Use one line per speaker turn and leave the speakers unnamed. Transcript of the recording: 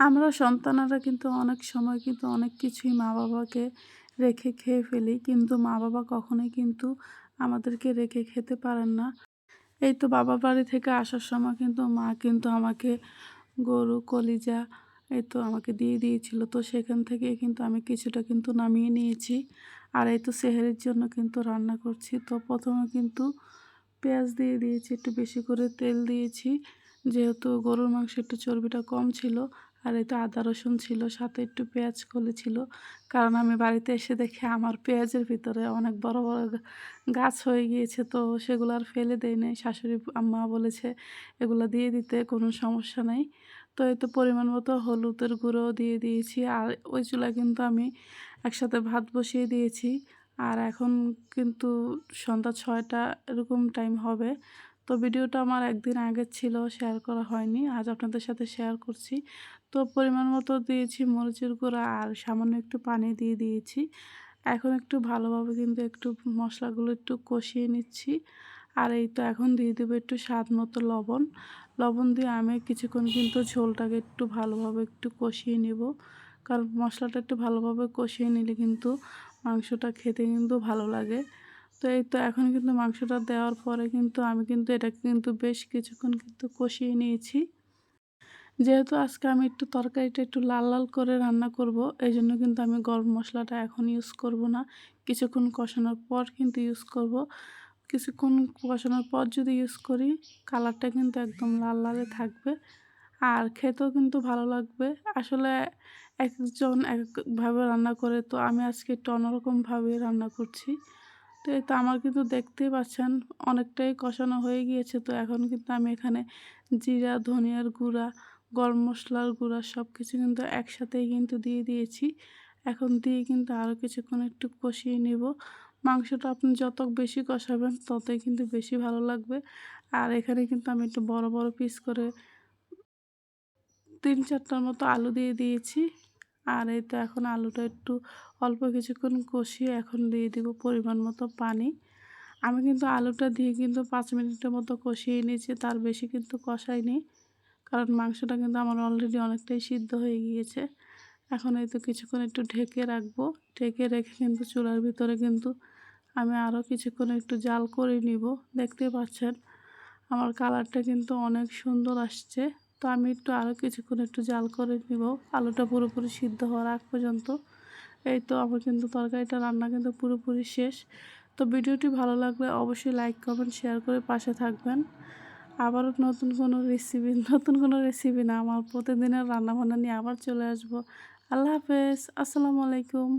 আমরা সন্তানেরা কিন্তু অনেক সময় কিন্তু অনেক কিছুই মা বাবাকে রেখে খেয়ে ফেলি। কিন্তু মা বাবা কখনোই কিন্তু আমাদেরকে রেখে খেতে পারেন না। এই তো বাবার বাড়ি থেকে আসার সময় কিন্তু মা কিন্তু আমাকে গরু, কলিজা এই তো আমাকে দিয়ে দিয়েছিল। তো সেখান থেকে কিন্তু আমি কিছুটা কিন্তু নামিয়ে নিয়েছি। আর এই তো সেহেরির জন্য কিন্তু রান্না করছি। তো প্রথমে কিন্তু পেঁয়াজ দিয়ে দিয়েছি, একটু বেশি করে তেল দিয়েছি। যেহেতু গরুর মাংস একটু চর্বিটা কম ছিল আর এতে আদা রসুন ছিল, সাথে একটু পেঁয়াজ কলি ছিল। কারণ আমি বাড়িতে এসে দেখে আমার পেঁয়াজের ভিতরে অনেক বড় বড় গাছ হয়ে গিয়েছে, তো সেগুলো আর ফেলে দেয় নাই। শাশুড়ি আম্মা বলেছে, এগুলো দিয়ে দিতে কোনো সমস্যা নেই। তো এই তো পরিমাণ মতো হলুদের গুঁড়ো দিয়ে দিয়েছি। আর ওই চুলা কিন্তু আমি একসাথে ভাত বসিয়ে দিয়েছি। আর এখন কিন্তু সন্ধ্যা ছয়টা এরকম টাইম হবে। তো ভিডিওটা আমার একদিন আগের ছিল, শেয়ার করা হয়নি, আজ আপনাদের সাথে শেয়ার করছি। তো পরিমাণ মতো দিয়েছি মরিচের গুঁড়া আর সামান্য একটু পানি দিয়ে দিয়েছি। এখন একটু ভালোভাবে কিন্তু একটু মশলাগুলো একটু কষিয়ে নিচ্ছি। আর এই তো এখন দিয়ে দেবো একটু স্বাদ মতো লবণ। লবণ দিয়ে আমি কিছুক্ষণ কিন্তু ঝোলটাকে একটু ভালোভাবে একটু কষিয়ে নিব। কারণ মশলাটা একটু ভালোভাবে কষিয়ে নিলে কিন্তু মাংসটা খেতে কিন্তু ভালো লাগে। তো এই তো এখন কিন্তু মাংসটা দেওয়ার পরে কিন্তু আমি কিন্তু এটা কিন্তু বেশ কিছুক্ষণ কিন্তু কষিয়ে নিয়েছি। যেহেতু আজকে আমি একটু তরকারিটা একটু লাল লাল করে রান্না করব এই জন্য কিন্তু আমি গরম মশলাটা এখন ইউজ করব না। কিছুক্ষণ কষানোর পর কিন্তু ইউজ করব। কিছুক্ষণ কষানোর পর যদি ইউজ করি কালারটা কিন্তু একদম লাল লালে থাকবে। আর খেতেও কিন্তু ভালো লাগবে। আসলে একজন একভাবে রান্না করে, তো আমি আজকে একটু অন্যরকমভাবে রান্না করছি। তো এই তো আমার কিন্তু দেখতেই পাচ্ছেন, অনেকটাই কষানো হয়ে গিয়েছে। তো এখন কিন্তু আমি এখানে জিরা, ধনিয়ার গুঁড়া, গরম মশলার গুঁড়া সব কিছু কিন্তু একসাথেই কিন্তু দিয়ে দিয়েছি। এখন দিয়ে কিন্তু আরও কিছুক্ষণ একটু কষিয়ে নেব। মাংসটা আপনি যত বেশি কষাবেন, ততই কিন্তু বেশি ভালো লাগবে। আর এখানে কিন্তু আমি একটু বড় বড় পিস করে তিন চারটার মতো আলু দিয়ে দিয়েছি। আর এই তো এখন আলুটা একটু অল্প কিছুক্ষণ কষিয়ে এখন দিয়ে দিব পরিমাণ মতো পানি। আমি কিন্তু আলুটা দিয়ে কিন্তু পাঁচ মিনিটের মতো কষিয়ে নিয়েছি, তার বেশি কিন্তু কষাইনি। কারণ মাংসটা কিন্তু আমার অলরেডি অনেকটাই সিদ্ধ হয়ে গিয়েছে। এখন এই তো কিছুক্ষণ একটু ঢেকে রাখব। ঢেকে রেখে কিন্তু চুলার ভিতরে কিন্তু আমি আরও কিছুক্ষণ একটু জাল করে নিব। দেখতে পাচ্ছেন, আমার কালারটা কিন্তু অনেক সুন্দর আসছে। তো আমি একটু আরও কিছুক্ষণ একটু জাল করে নিব। আলুটা পুরোপুরি সিদ্ধ হওয়ার আগ পর্যন্ত। এই তো আমার কিন্তু তরকারিটা, রান্না কিন্তু পুরোপুরি শেষ। তো ভিডিওটি ভালো লাগলে অবশ্যই লাইক, কমেন্ট, শেয়ার করে পাশে থাকবেন। আবারও নতুন কোনো রেসিপি নতুন কোনো রেসিপি না, আমার প্রতিদিনের রান্নাবান্না নিয়ে আবার চলে আসব। আল্লাহ হাফেজ, আসসালামু আলাইকুম।